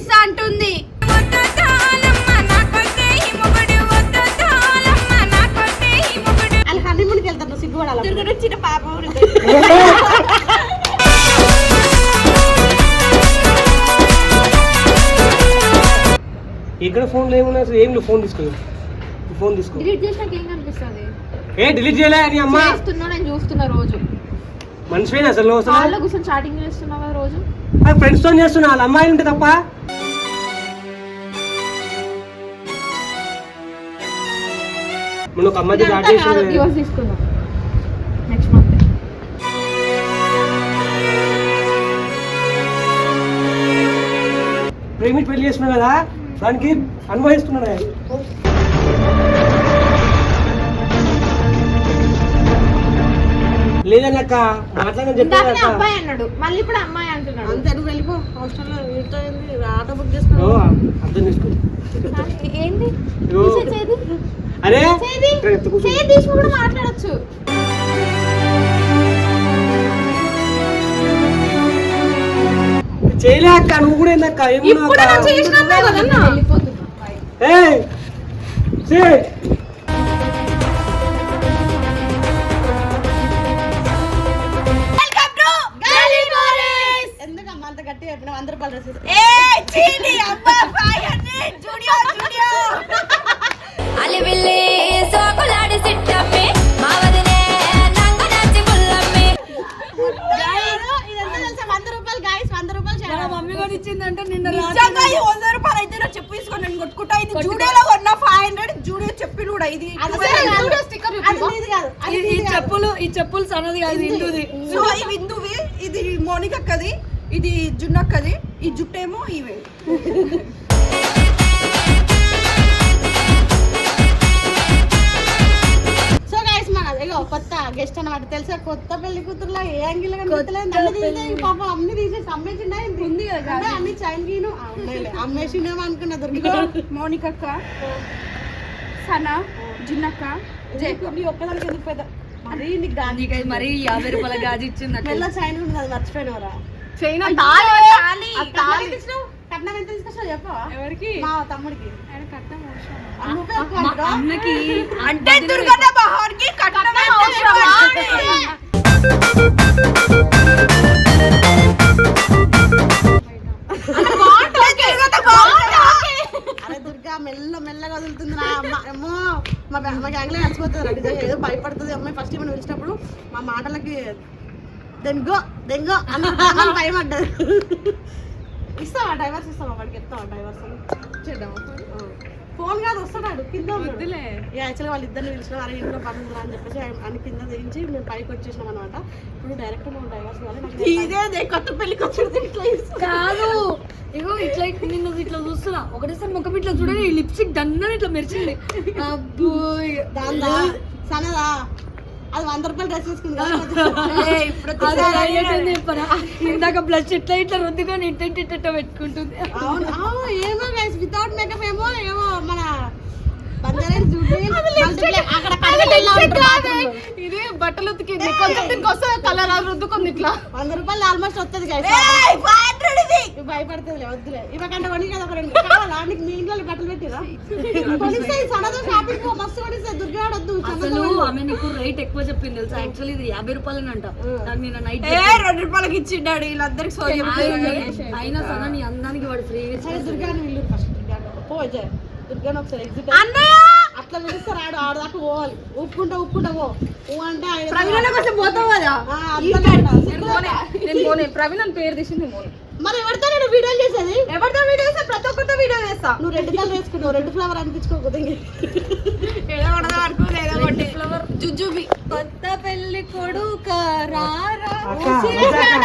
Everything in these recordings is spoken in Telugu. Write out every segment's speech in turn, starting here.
ఇస్తా అంటుంది. వాళ్ళు హనీమూన్కి వెళ్తారు పాప ఇక్కడ ఫోన్లో ఏమున్నా అసలు ఏం ఫోన్ తీసుకో. ఫోన్ తీసుకో. డిలీట్ చేసినాక ఏం కనిపిస్తుంది? ఏ డిలీట్ చేయలే నీ అమ్మ. చేస్తున్నా నేను చూస్తున్నా రోజు. మనిషివేనా అసలు కూర్చొని చాటింగ్ చేస్తున్నావా రోజు? ఫ్రెండ్స్తో చేస్తున్నా వాళ్ళ అమ్మాయి ఉంటే తప్ప. నువ్వు ఒక అమ్మాయితో చాట్ చేసి డివోర్స్ తీసుకుందాం. నెక్స్ట్ మంత్ ప్రేమించి పెళ్ళి చేసుకున్నావు కదా దానికి అనుభవిస్తున్నాడు లేదన్నక్క మాట్లాడని చెప్పాను అబ్బాయి అన్నాడు. మళ్ళీ ఇప్పుడు అమ్మాయి అంటున్నాడు. అంతే నువ్వు వెళ్ళిపో. హాస్టల్లో ఏంది? ఆటో బుక్ చేసుకో అర్థం చేసుకో. ఏంది? అరే కూడా మాట్లాడొచ్చు. చేయలే అక్క నువ్వు కూడా ఏందక్క? ఏమున్నావు కూడా ఇచ్చిందంటే నిన్న నిజంగా ఈ వంద రూపాయలు అయితే నా చెప్పు తీసుకొని నేను కొట్టుకుంటా. ఇది జూడియోలో కొన్న ఫైవ్ హండ్రెడ్ జూడియో చెప్పి కూడా ఇది ఈ. చెప్పులు ఈ చెప్పులు సన్నది కాదు ఇందుది. సో ఇవి ఇందువి ఇది మోనికక్కది. ఇది జున్నక్కది ఈ జుట్టేమో ఇవే. సో గైస్ మన ఇగో కొత్త గెస్ట్ అన్నమాట. తెలుసా? కొత్త పెళ్ళి కూతురులో ఏ యాంగిల్ పాపం అన్ని తీసేసి అమ్మేసిండా? ఉంది కదా అన్ని చైన్ గీను. అమ్మేసిండేమో అనుకున్నా దొరికిందో మోనికక్క సనా జున్నక్క నీ ఒక్కదానికి ఎందుకు పెద్ద మరీ మరి యాభై రూపాయల గాజు ఇచ్చింది చైన్ ఉంది అది మర్చిపోయినవరా? చైనా తాళి కట్నం ఎంత తీసుకొచ్చావు చెప్పవా? ఎవరికి? మా తమ్ముడికి. ఆయన కట్నం అవసరం ఆ, నువ్వే ఒక్క మా అనుకో. అన్నకి అంటే దుర్గన్న బహార్కి కట్నం అవసరమా? అరే దుర్గా మెల్ల మెల్లగా వదులుతుంది నా అమ్మ అమ్మో మా మా గ్యాంగ్లో కలిసిపోతుంది రెడీ ఏదో భయపడుతుంది. అమ్మాయి ఫస్ట్ మనం పిలిచినప్పుడు మా మాటలకి దెంగో దెంగో అని అని భయపడ్డది ఇస్తావా డైవర్స్ ఇస్తావా? వాడికి ఇస్తావా డైవర్స్ చేద్దాం ఫోన్ కాదు వస్తాడు కింద వద్దులే. యాక్చువల్గా వాళ్ళ ఇద్దరిని పిలిచిన అరే ఇంట్లో పని ఉందిరా అని చెప్పేసి ఆయన- కింద దించి మేము పైకి వచ్చేసినాం అనమాట ఇప్పుడు డైరెక్ట్ మేము డైవర్స్ కావాలి ఇదే కొత్త పెళ్ళికి వచ్చేది ఇట్లా. కాదు. ఇగో ఇట్లా నిన్ను ఇట్లా చూస్తున్నా. ఒకటేసారి ముఖం ఇట్లా చూడని లిప్స్టిక్ దన్న ఇట్లా మెరిచింది. సనదా? అది వంద రూపాయలు డ్రెస్ తీసుకుంది కదా. ఏయ్, ఇప్పుడు అదే అయ్యేటంది చెప్పరా? ఇందాక బ్లష్ ఇట్లా ఇట్లా రుద్దుకొని ఇట్ట ఇట్ట పెట్టుకుంటుంది. అవును. అవును, ఏమో గైస్ వితౌట్ మేకప్ ఏమో ఏమో మన. ఇది బట్టలు ఉతికింది. కొంచెం దీనికి వస్తే కలర్ రుద్దుకుంది ఇట్లా. వంద రూపాయలు ఆల్మోస్ట్ వస్తుంది భయపడుతుంది వద్దులే. ఇవ్వకంటే కొని కదా ఒక రెండు. బట్టలు పెట్టిరా? షాపింగ్ మస్తు అసలు ఆమె నీకు రేట్ ఎక్కువ చెప్పింది తెలుసా? యాక్చువల్లీ ఇది యాభై రూపాయలని అంట నైట్ ఏ రెండు రూపాయలకి ఇచ్చిండాడు వీళ్ళందరికి సోయం అయినా సరే నీ అందానికి వాడు ఫ్రీ సరే దుర్గాని వీళ్ళు ఫస్ట్ పో జయ. దుర్గాని ఒకసారి ఎగ్జిట్ అట్లా పిలుస్తారు ఆడు ఆడు దాకా పోవాలి. ఉప్పుకుంటా ఉప్పుకుంటా పో. అంటే ఆయన ప్రవీణ కోసం పోతావు కదా. నేను పోనే ప్రవీణ్ అని పేరు తీసింది నేను. పోను మరి ఎవరితో నేను వీడియో చేసేది? ఎవరితో వీడియో చేస్తా ప్రతి ఒక్కరితో వీడియో చేస్తా. నువ్వు రెడ్ కలర్ వేసుకున్నావు రెడ్ ఫ్లవర్ అనిపించుకోకూడదు ఏదో కొడదా వరకు ఏదో జుజుబి కొత్త పెళ్ళి కొడుక రారా.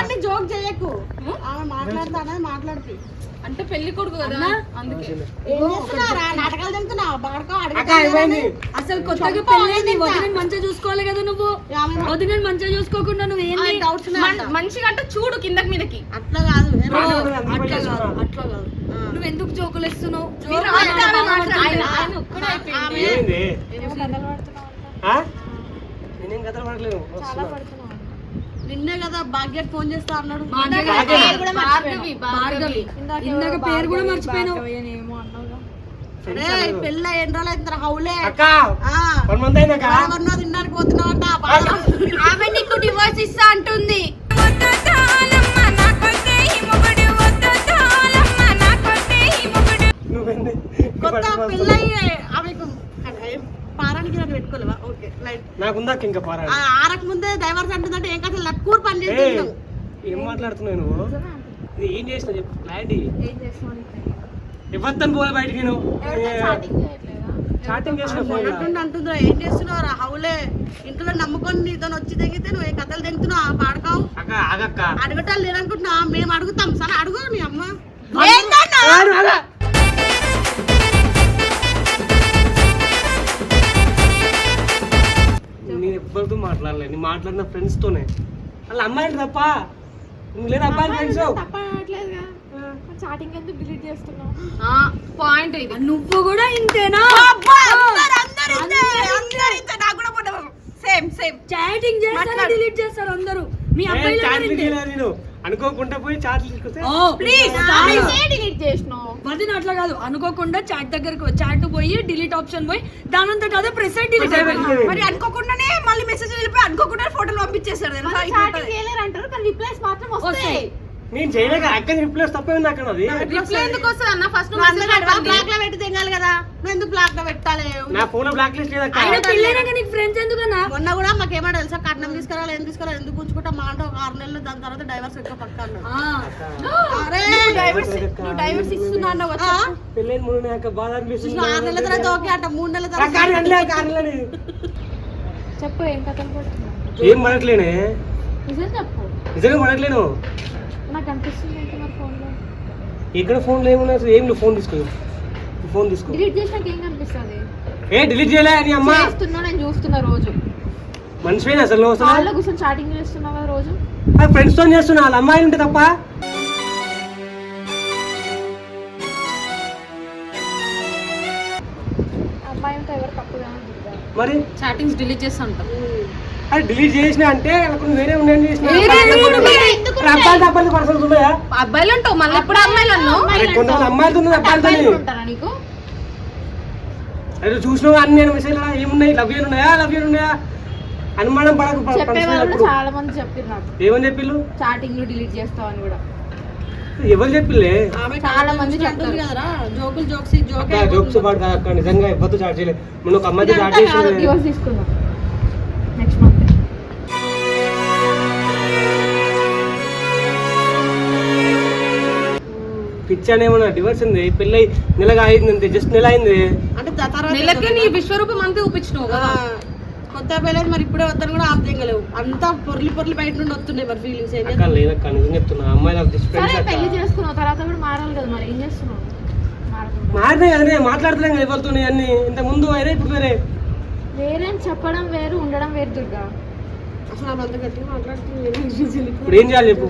అన్ని జోక్ చేయకు. ఆమె మాట్లాడతానని మాట్లాడుతూ. అంటే పెళ్ళి కొడుకు కదా. అందుకే. ఏం అసలు కొత్తగా పెళ్ళి వదిన మంచిగా చూసుకోవాలి కదా నువ్వు? వదిన మంచిగా చూసుకోకుండా నువ్వు ఏంది? డౌట్స్ మంచిగా అంటే చూడు కిందకి మీదకి. అట్లా కాదు. అట్లా కాదు అట్లా కాదు నువ్వు ఎందుకు జోకులు ఇస్తున్నావు? నేనేం కథలు పడలేదు నిన్నే కదా ఫోన్ చేస్తా అన్నాడు. ఇందాక. పేరు కూడా మర్చిపోయినావు. పెళ్ళ ఎన్ని రోజులు అవుతుంది హౌలే డివోర్స్ ఇస్తా అంటుంది. కొత్త ఆమెకు పారానికి నన్ను పెట్టుకోలేవా? Okay light. నాకుందా ఇంకా పారా ఆ ఆరక ముందే డైవర్స్ అంటుందంటే ఏం కథ లక్కూరు పని చేస్తున్నాం ఏం మాట్లాడుతున్నావు నువ్వు? ఇది ఏం చేసినా చెప్పు క్లారిటీ? ఇవ్వద్దని పోలే బయటికి నేను. చాటింగ్ చేసిన ఫోన్ అంటుండే అంటుందో ఏం చేస్తున్నావు? రా హౌలే ఇంట్లో నమ్ముకొని నీతో వచ్చి తెగితే నువ్వు ఏ కథలు తెగుతున్నావు పాడకావు? అక్క ఆగక్క. అడగటాలు లేదనుకుంటున్నా మేము అడుగుతాం. సరే అడుగు మీ అమ్మ. మాట్లాడలే నేను మాట్లాడిన ఫ్రెండ్స్ తోనే. వాళ్ళ అమ్మాయిలు తప్ప? నువ్వు లేదు అబ్బాయి ఫ్రెండ్స్ పాయింట్ ఇది. నువ్వు కూడా ఇంతేనా? సేమ్ సేమ్ చాటింగ్ చేస్తారు. డిలీట్ చేస్తారు అందరూ. మీ అబ్బాయిలు అనుకోకుండా పోయి ప్లీజ్ వదిన అట్లా కాదు. అనుకోకుండా చాట్ దగ్గరకు చాట్ పోయి డిలీట్ ఆప్షన్ పోయి దానంతట అదే ప్రెస్ డిలీట్ అయిపోయింది. మరి అనుకోకుండానే మళ్ళీ మెసేజ్ వెళ్ళిపోయి అనుకోకుండా ఫోటోలు పంపించేశారు తెలుసా? ఇట్లా ఉంటది. వస్తాయి. నేను చేయలేక అక్క రిప్లేస్ తప్పే ఉంది అక్కడ అది. నువ్వు అందగాడివా? బ్లాక్లో పెట్టి తెంగాలి కదా. నువ్వు ఎందుకు బ్లాక్లో పెట్టాలి? నా ఫోన్ బ్లాక్ లిస్ట్ ఫ్రెండ్స్ మాకేమో తెలుసా? కట్నం తీసుకురావాలి ఏం తీసుకురావాలి ఎందుకు ఉంచుకుంటా మా అంటే ఒక ఆరు నెలలు దాని తర్వాత డైవర్స్ ఎక్కువ పక్క అన్నాడు. ఆ, అరే! డైవర్స్ నువ్వు డైవర్స్ ఇస్తున్నా అన్నావు ఆ? పెళ్ళైన మూడు అక్క బాధ అనిపిస్తుంది. చూసిన ఆరు నెలల తర్వాత ఓకే అంట మూడు నెలల తర్వాత. చెప్పు ఏం కథలు ఏం పడట్లేనే నిజం చెప్పు. నిజంగా పడట్లేను నాకు అనిపిస్తుంది ఇక్కడ అసలు ఏం ఫోన్ తీసుకో. ఫోన్ తీసుకో. డిలీట్ చేసినాక ఏం కనిపిస్తుంది? ఏ డిలీట్ చేయలే నీ అమ్మ. చేస్తున్నా నేను చూస్తున్నా రోజు. మనిషిపోయినా అసలు వాళ్ళ కూర్చొని చాటింగ్ చేస్తున్నావా రోజు? ఫ్రెండ్స్తో చేస్తున్నా వాళ్ళ అమ్మాయిలు ఉంటే తప్ప. అమ్మాయి ఉంటే ఎవరు తప్పుగా మరి? చాటింగ్స్ డిలీట్ చేస్తా ఉంటాం. అది డిలీట్ చేసిన అంటే నాకు వేరే ఉండని చేసిన. అబ్బాయిలు అబ్బాయిలు పర్సన్స్ ఉన్నాయా అబ్బాయిలు ఉంటావు మళ్ళీ ఎప్పుడు అమ్మాయిలు అన్నావు? కొంతమంది అమ్మాయిలతో ఉన్నది అబ్బాయిలు ఉంటారా నీకు? అరే చూసినావు అన్ని నేను మెసేజ్ ఏమున్నాయి? లవ్ యూ ఉన్నాయా? లవ్ యూ ఉన్నాయా? అనుమానం పడకు. చాలా మంది ఏమని చెప్పిల్లు చాటింగ్లు డిలీట్ చేస్తావని కూడా. ఎవరు చాలా మంది కదరా. జోకులు జోక్స్ జోక్ జోక్స్ పాడు కాదు అక్క నిజంగా చాట్ చేయలేదు. మొన్న ఒక అమ్మాయితో చాట్ చేసి డివోర్స్ తీసుకుందాం. నెక్స్ట్ మంత్ పిచ్చానే ఏమన్నా డివర్స్ ఉంది? పెళ్ళి నెలగా అయింది అంతే జస్ట్ నెల అయింది. అంటే నెలకే నీ విశ్వరూపం అంతా కదా. కొత్త పెళ్ళైంది మరి ఇప్పుడే వస్తాను కూడా ఆపు చేయగలేవు అంతా పొర్లి పొర్లి బయట నుండి వస్తున్నాయి మరి ఫీలింగ్స్ ఏం అక్క లేదక్క నిజం చెప్తున్నా. అమ్మాయి నాకు సరే పెళ్ళి చేసుకున్నావు తర్వాత కూడా మారాలి కదా మరి. ఏం చేస్తున్నావు? మారినాయి కదనే మాట్లాడుతున్నాం కదా ఎవరితో అన్ని. ఇంత ముందు వేరే ఇప్పుడు వేరే. వేరే అని చెప్పడం వేరు ఉండడం వేరు దుర్గా. అసలు ఆమె అంత గట్టిగా మాట్లాడుతుంది. ఇప్పుడు ఏం చేయాలి చెప్పు.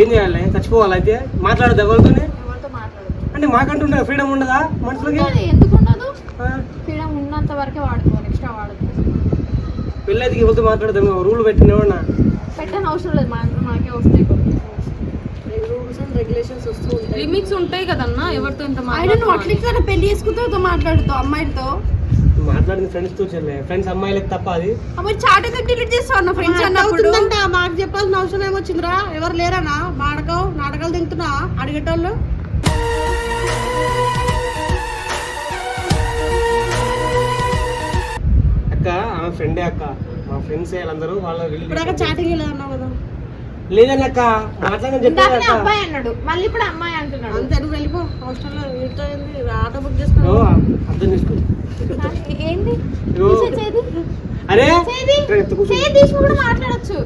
ఏం చేయాలి? చచ్చిపోవాలి అయితే? మాట్లాడదు ఎవరితో ఎవరితో మాట్లాడదు అంటే మాకంటుండే ఫ్రీడమ్ ఉండదా? మనుషులకి? ఎందుకు ఉండదు? ఆ? ఫ్రీడమ్ ఉన్నంత వరకే వాడుకోవాలి ఎక్స్ట్రా వాడదు పెళ్ళైతే ఎవరితో మాట్లాడదాం? రూల్ పెట్టినవాడినా పెట్టని అవసరం లేదు మన మనకే వస్తాయి రూల్స్. అండ్ రెగ్యులేషన్స్ వస్తూ ఉంటాయి. లిమిట్స్ ఉంటాయి కదన్నా ఎవరితో ఎంత ఆయన నువ్వు అట్లా పెళ్ళి చేసుకుంటావు మాట్లాడుతావు అమ్మాయితో మాట్లాడింది ఫ్రెండ్స్తో చెల్లె. ఫ్రెండ్స్ అమ్మాయిలకు తప్ప అది. అమ్మాయి చాట్ ఎందుకు డిలీట్ చేస్తావు అన్న ఫ్రెండ్స్ అన్నప్పుడు అవుతుందంట మాకు చెప్పాల్సిన అవసరం ఏమొచ్చిందిరా? ఎవరు లేరానా మాడకావు నాటకాలు తింటున్నా అడిగేటోళ్ళు? ఫ్రెండే అక్క. మా ఫ్రెండ్స్ వాళ్ళందరూ వాళ్ళ ఇప్పుడు దాకా చాటింగ్ లేదన్నావు కదా. లేదని అక్క మాట్లాడని చెప్పాను అక్క. అబ్బాయి అన్నాడు. మళ్ళీ ఇప్పుడు అమ్మాయి అంటున్నాడు. అంతే నువ్వు వెళ్ళిపో. హాస్టల్లో వీటితో ఏంది? ఆటో బుక్ చేసుకున్నావు. అర్థం చేసుకో. ఏంది? అరే తీసి కూడా మాట్లాడొచ్చు.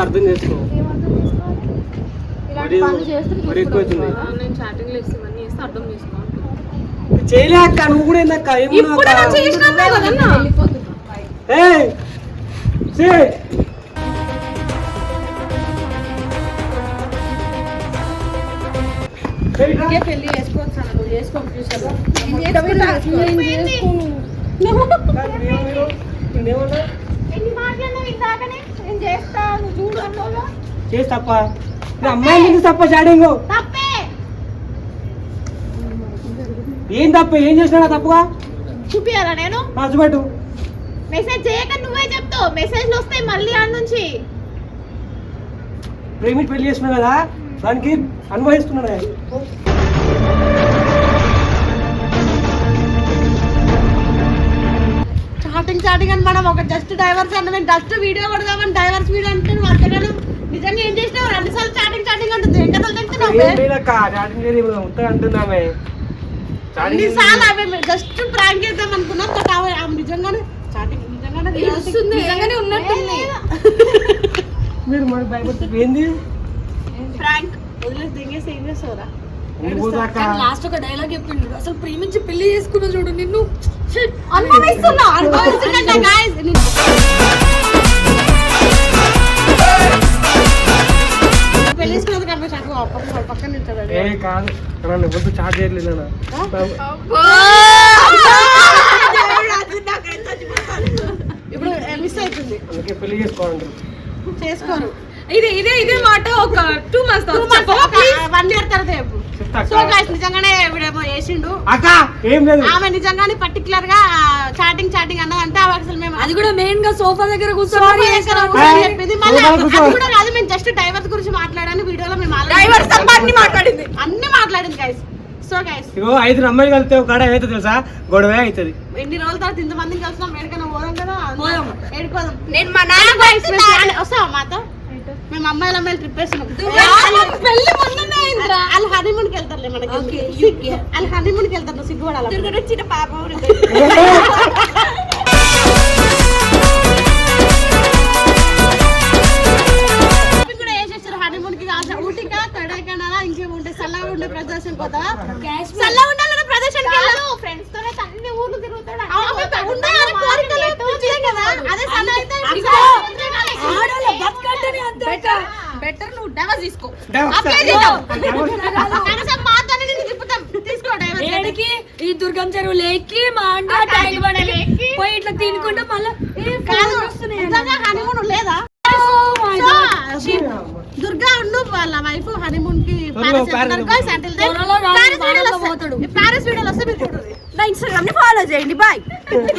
అర్థం చేసుకో. మరి- పనులు చేస్తే మరి ఎక్కువైతుంది. నేను చాటింగ్ చేస్తే ఇవన్నీ చేస్తే అర్థం చేసుకో. చేయలే అక్క నువ్వు కూడా ఏందక్క పెళ్ళి చేసుకోవచ్చు చేసుకో ఫ్యూచర్లో కానీ ఏమో మీరు నేనేమన్నా ఎన్ని మాట్లాడినావు ఇందాకనే నేను చేస్తా నువ్వు చూడు అన్నావుగా చేసి తప్ప నేను అమ్మాయి ఎందుకు తప్ప చాటింగ్ తప్పే ఏం తప్ప? ఏం చేసినా తప్పుగా? చూపియాలా నేను? చూపెట్టు. మెసేజ్ చేయక నువ్వే చెప్తావు. మెసేజ్లు వస్తాయి మళ్ళీ ఆడ నుంచి. ప్రేమిట్ పెళ్ళి చేస్తున్నా కదా దానికి అనుభవిస్తున్నాను నేను. చాటింగ్ చాటింగ్ అని మనం ఒక జస్ట్ డైవర్స్ అంటే నేను జస్ట్ వీడియో కొడదామని డైవర్స్ వీడియో అంటే నువ్వు అంతగాను నిజంగా ఏం చేసినావు? రెండు సార్లు చాటింగ్ చాటింగ్ అంటుంది. ఏం కథలు ఉత్తగా అంటున్నామే. జస్ట్ ప్రాంక్ చేద్దాం అనుకున్నాం బట్ ఆమె ఆమె నిజంగానే చాటింగ్ నిజంగానే ఉన్నట్టుంది. మీరు మరి భయపడుతుంది ఏంది? ప్రాంక్ వదిలేసి దిగేసి ఏం చేస్తావురా? ఎందుకు పోతాక లాస్ట్ ఒక డైలాగ్ చెప్పిండు. అసలు ప్రేమించి పెళ్ళి చేసుకున్నా చూడు నిన్ను. అనుభవిస్తున్నా. అనుభవిస్తున్నా. ఏ కాదు. నన్ను చేయట్లేదు అన్న. ఇప్పుడు మిస్ అవుతుంది. అందుకే పెళ్ళి చేసుకోవాలంటారు. చేసుకోరు. ఇదే ఇదే ఇదే మాట ఒక టూ మంత్స్ వన్ ఇయర్ తర్వాత చెప్పు. చెప్తా సో నిజంగానే అక్క ఏం లేదు. ఆమె నిజంగానే పర్టికులర్గా చాటింగ్ చాటింగ్ అన్నదంటే ఆమె అసలు మేము అది కూడా మెయిన్గా సోఫా దగ్గర సోఫా అది. కూడా కాదు మేము జస్ట్ డైవర్స్ గురించి మాట్లాడాను వీడియోలో మేము అన్ని మాట్లాడింది. అన్ని మాట్లాడింది గైస్ సో గైస్ ఇగో ఐదు అమ్మాయిలు కలిస్తే ఒక కాడ తెలుసా? గొడవ అవుతుంది. ఎన్ని రోజుల తర్వాత ఇంతమందిని కలిసినాం ఎక్కడికైనా పోదాం కదా? పోదాం. ఏడుకోదాం. నేను మా నాన్న గైస్ వస్తావా మాతో? మేము అమ్మాయిల అమ్మాయిలు ట్రిప్ వేస్తున్నాం పెళ్ళి మొన్ననే అయిందిరా వాళ్ళు హనీమూన్కి వెళ్తారులే మనకి. వాళ్ళు హనీమూన్కి వెళ్తారు సిగ్గుపడాలి? తిరుగుడు వచ్చిన పాప బెటర్ నువ్వు డైవర్స్ తీసుకో. ఏడికి ఈ దుర్గం చెరువు లేకి మా అంట పోయి ఇట్లా తినుకుంటా మళ్ళా హనీమూన్ లేదా? Oh. దుర్గా ఉండు వాళ్ళ వైఫ్ హనీమూన్కి ప్యారిస్ వీడియోలు ప్యారిస్ వస్తే మీరు చూడండి. నా ఇన్స్టాగ్రామ్ని ఫాలో చేయండి. బాయ్